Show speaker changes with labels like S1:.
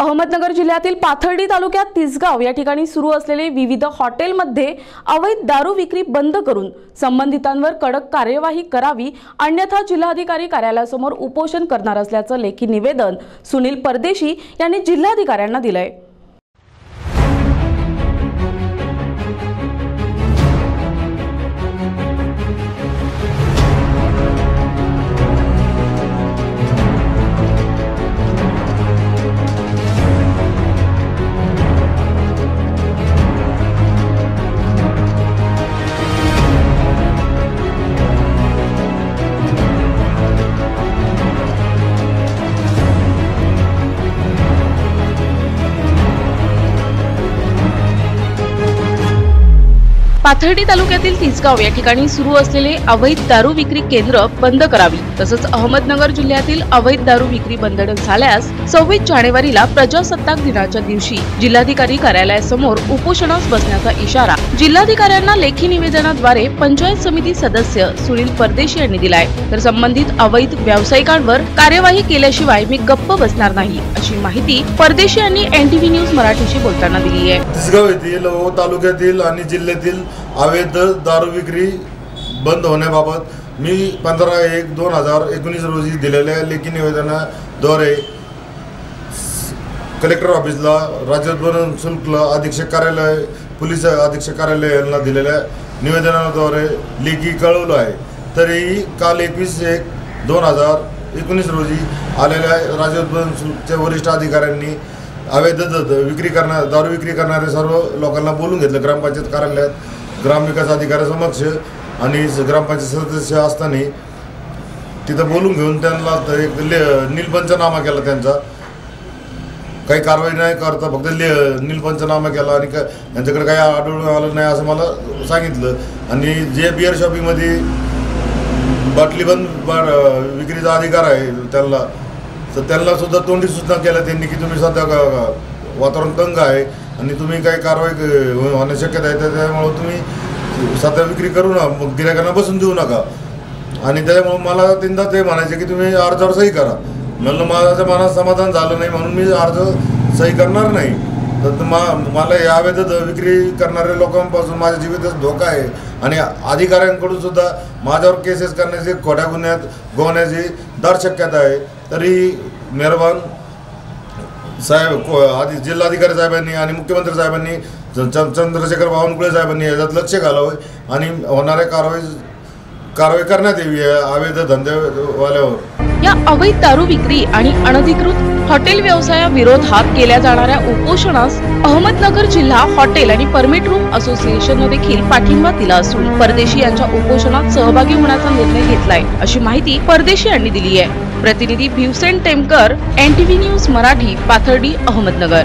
S1: अहमदनगर जिल्ह्यातील पाथर्डी तालुक्यात तिसगाव या ठिकाणी सुरू असलेले विविध हॉटेलमध्ये अवैध दारू विक्री बंद करून संबंधितांवर कडक कार्यवाही करावी अन्यथा जिल्हाधिकारी कार्यालयासमोर उपोषण करणार असल्याचं लेखी निवेदन सुनील परदेशी यांनी जिल्हाधिकाऱ्यांना दिलंय. पाथर्डी तालुक्यातील तिसगाव या ठिकाणी सुरू असलेले अवैध दारू विक्री केंद्र बंद करावी तसंच अहमदनगर जिल्ह्यातील अवैध दारू विक्री बंद झाल्यास सव्वीस जानेवारीला प्रजासत्ताक दिनाच्या दिवशी जिल्हाधिकारी कार्यालयासमोर उपोषणास बसण्याचा इशारा जिल्हाधिकाऱ्यांना लेखी निवेदनाद्वारे पंचायत समिती सदस्य सुनील परदेशी यांनी दिलाय. तर संबंधित अवैध व्यावसायिकांवर कार्यवाही केल्याशिवाय मी गप्प बसणार नाही अशी माहिती परदेशी यांनी एनटीव्ही न्यूज मराठीशी बोलताना दिली आहे.
S2: तिसगाव येथील व तालुक्यातील आणि जिल्ह्यातील अवैध दारू विक्री बंद होण्याबाबत मी पंधरा एक दोन हजार एकोणीस रोजी दिलेल्या लेखी निवेदनाद्वारे कलेक्टर ऑफिसला राज्यभरण शुल्कला अधीक्षक कार्यालय पोलीस अधीक्षक कार्यालय यांना दिलेल्या निवेदनाद्वारे लेखी कळवलं आहे. तरीही काल एकवीस एक दोन हजार एकोणीस रोजी आलेल्या राज्यभरण शुल्कच्या वरिष्ठ अधिकाऱ्यांनी अवैध द- विक्री करणार दारू विक्री करणाऱ्या सर्व लोकांना बोलून घेतलं. ग्रामपंचायत कार्यालयात ग्रामविकास अधिकाऱ्यासमक्ष आणि ग्रामपंचायत सदस्य असताना तिथं बोलून घेऊन त्यांना एक ले नीलपंचनामा केला त्यांचा. काही कारवाई नाही करता फक्त ले नीलपंचनामा केला आणि का यांच्याकडे काही आढळून आलं नाही असं मला सांगितलं. आणि जे बिअर शॉपिंगमध्ये बाटलीबंद बा विक्रीचा अधिकार आहे त्यांना तर त्यांना सुद्धा तोंडी सूचना केल्या त्यांनी की तुम्ही सध्या वातावरण तंग आहे आणि तुम्ही काही कारवाई क- होण्याची शक्यता आहे तर त्यामुळं तुम्ही सध्या विक्री करू ना मग गिरायकांना बसून देऊ नका. आणि त्याच्यामुळं मला तीनदा ते म्हणायचे की तुम्ही अर्जावर सही करा. म्हणलं माझ्या मनात समाधान झालं नाही म्हणून मी अर्ज सही करणार नाही. तर त- मा मला या अवैध विक्री करणाऱ्या लोकांपासून माझ्या जीवितच धोका आहे. आणि अधिकाऱ्यांकडून सुद्धा माझ्यावर केसेस करण्याची खोट्या गुन्ह्यात गोवण्याची दर शक्यता आहे. तरी मेहरबान साहेब को- आधी जिल्हाधिकारी साहेबांनी आणि मुख्यमंत्री साहेबांनी च- चंद्रशेखर बावनकुळे साहेबांनी याच्यात लक्ष घालावं आणि होणाऱ्या कारवाई कारवाई करण्यात यावी या अवैध धंदेवाल्यावर.
S1: या अवैध दारू विक्री आणि अनधिकृत हॉटेल व्यवसायाविरोधात केल्या जाणाऱ्या उपोषणास अहमदनगर जिल्हा हॉटेल आणि परमिट रूम असोसिएशनने देखील पाठिंबा दिला असून परदेशी यांच्या उपोषणात सहभागी होण्याचा निर्णय घेतलाय अशी माहिती परदेशी यांनी दिली आहे. प्रतिनिधी भिवसेन टेमकर एनटीव्ही न्यूज मराठी पाथर्डी अहमदनगर.